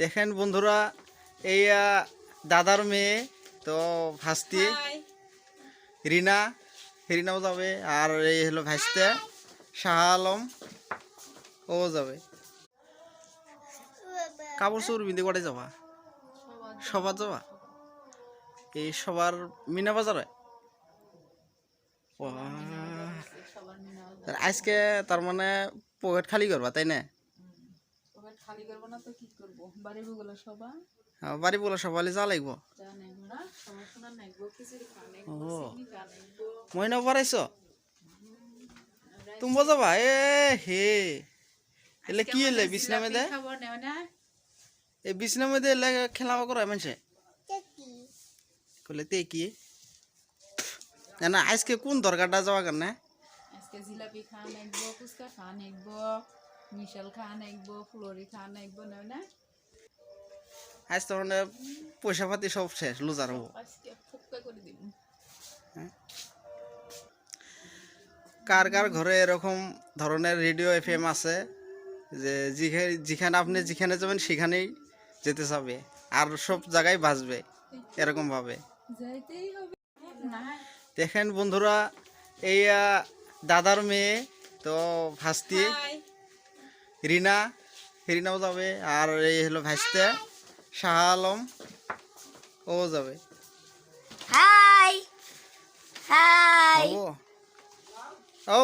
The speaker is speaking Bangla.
দেখেন বন্ধুরা এই দাদার মেয়ে তো ভাস্তি রিনা রিনাও যাবে আর এই হলো ভাইস্তে শাহ আলম ও যাবে। কাপড় চোর বিন্দু করে যাবা? সবার যাবা? এই সবার মিনা বাজারে? আজকে তার মানে পকেট খালি করবা তাই না? খালি করব না তো কি করব? বাড়ি গুলো সবাই আহ, বাড়ি মইনা পড়াইছ তুমি এ হে। এলে কি এলে বিছনা মেদে? খাবার নেও না। এই বিছনা মেদে এলে খেলাবা করে মানুষে? কলে তে কি না না আজকে কোন দরকারটা যাওয়া কেন আজকে জিলাপি খা নেব ফুচকা খা নেব মিশাল খা নেব ফুলরি খা নেব নেও না? আজ তো মানে পয়সা পাতি সব শেষ লুজার হব। ফুক্কা করে কার ঘরে এরকম ধরনের রেডিও এফ এম আছে যে যেখানে আপনি যেখানে যাবেন সেখানেই যেতে চাবে আর সব জায়গায় বাজবে এরকম ভাবে। যাইতেই হবে। না দেখেন বন্ধুরা এই দাদার মেয়ে তো ভাস্তি। রিনা রিনাও যাবে। আর এই হলো ভাইস্তে শাহ আলম ও যাবে। High high. ও ও